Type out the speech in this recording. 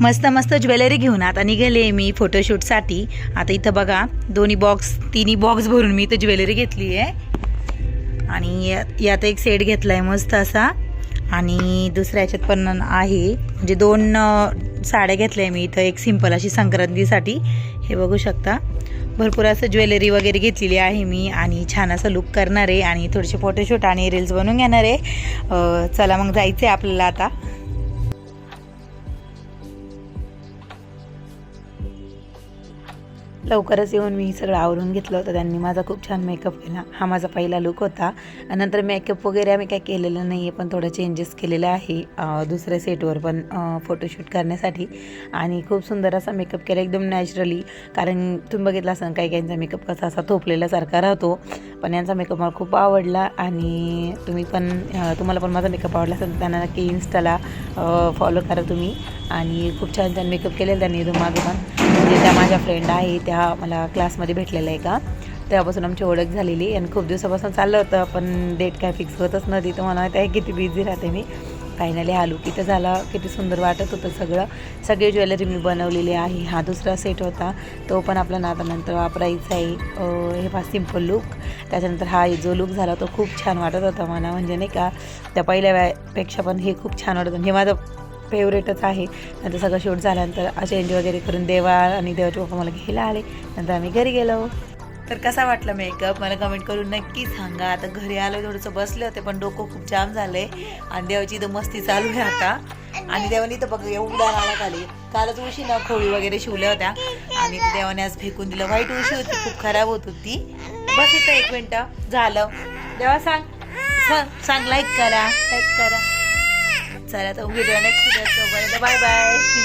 मस्त मस्त ज्वेलरी घेऊन आता निघाले मी फोटोशूटसाठी आता इथं बघा दोन्ही बॉक्स तिन्ही बॉक्स भरून मी इथं ज्वेलरी घेतली आहे. आणि या- यात एक सेट घेतला आहे मस्त असा. आणि दुसऱ्या याच्यात पण आहे. म्हणजे दोन साड्या घेतल्या आहे मी इथं एक सिंपल अशी संक्रांतीसाठी. हे बघू शकता. भरपूर असं ज्वेलरी वगैरे घेतलेली आहे मी आणि छान असं लुक करणार आहे आणि थोडेसे फोटोशूट आणि रील्स बनवून घेणार. आहे चला मग जायचं आहे आपल्याला आता. लवकरच येऊन मी सगळं आवरून घेतलं होतं. त्यांनी माझा खूप छान मेकअप केला. हा माझा पहिला लुक होता. नंतर मेकअप वगैरे आम्ही काय केलेलं नाही आहे पण थोडं चेंजेस केलेलं आहे. दुसऱ्या सेटवर पण फोटोशूट करण्यासाठी. आणि खूप सुंदर असा मेकअप केला. एकदम नॅचरली कारण तुम्ही बघितलं असं काही काहींचा मेकअप कसा असा थोपलेल्यासारखा राहतो. पण यांचा मेकअप मला खूप आवडला. आणि तुम्ही पण तुम्हाला पण माझा मेकअप आवडला असेल तर त्यांना नक्की इन्स्टाला फॉलो करा तुम्ही. आणि खूप छान छान मेकअप केलेला त्यांनी. इथून पण म्हणजे त्या माझ्या फ्रेंड आहे त्या मला क्लासमध्ये भेटलेल्या आहे का तेव्हापासून आमची ओळख झालेली आणि खूप दिवसापासून चाललं होतं पण डेट काय फिक्स होतच नव्हती. तर मला माहिती आहे किती बिझी राहते मी. फायनली आलो की इथं झाला किती सुंदर वाटत होतं सगळं. सगळी ज्वेलरी मी बनवलेली आहे. हा दुसरा सेट होता. तो पण आपला नातानंतर वापरायचा आहे. हे फार सिंपल लुक त्याच्यानंतर हा जो लुक झाला तो खूप छान वाटत होता मला. म्हणजे नाही का त्या पहिल्या वेळेपेक्षा पण हे खूप छान वाटत हे म्हणजे माझं फेवरेटच आहे. नंतर सगळं शूट झाल्यानंतर चेंज वगैरे करून देवा आणि देवाचे पप्पा मला घ्यायला आले. नंतर आम्ही घरी गेलो. तर कसा वाटला मेकअप मला कमेंट करून नक्की सांगा. आता घरी आलो थोडंसं बसले होते पण डोकं खूप जाम झालंय. आणि देवाची इथं मस्ती चालू आहे आता. आणि देवाने इथं बघ एवढा आला खाली. कालच उशी ना खोळी वगैरे शिवल्या होत्या. आणि देवाने आज फेकून दिलं. वाईट उशी होती खूप खराब होत होती. बस इथं एक मिनटं. झालं. देवा सांग. सांग सांग लाईक करा. लाईक करा. चला तर व्हिडिओ नेक्स्ट बाय बाय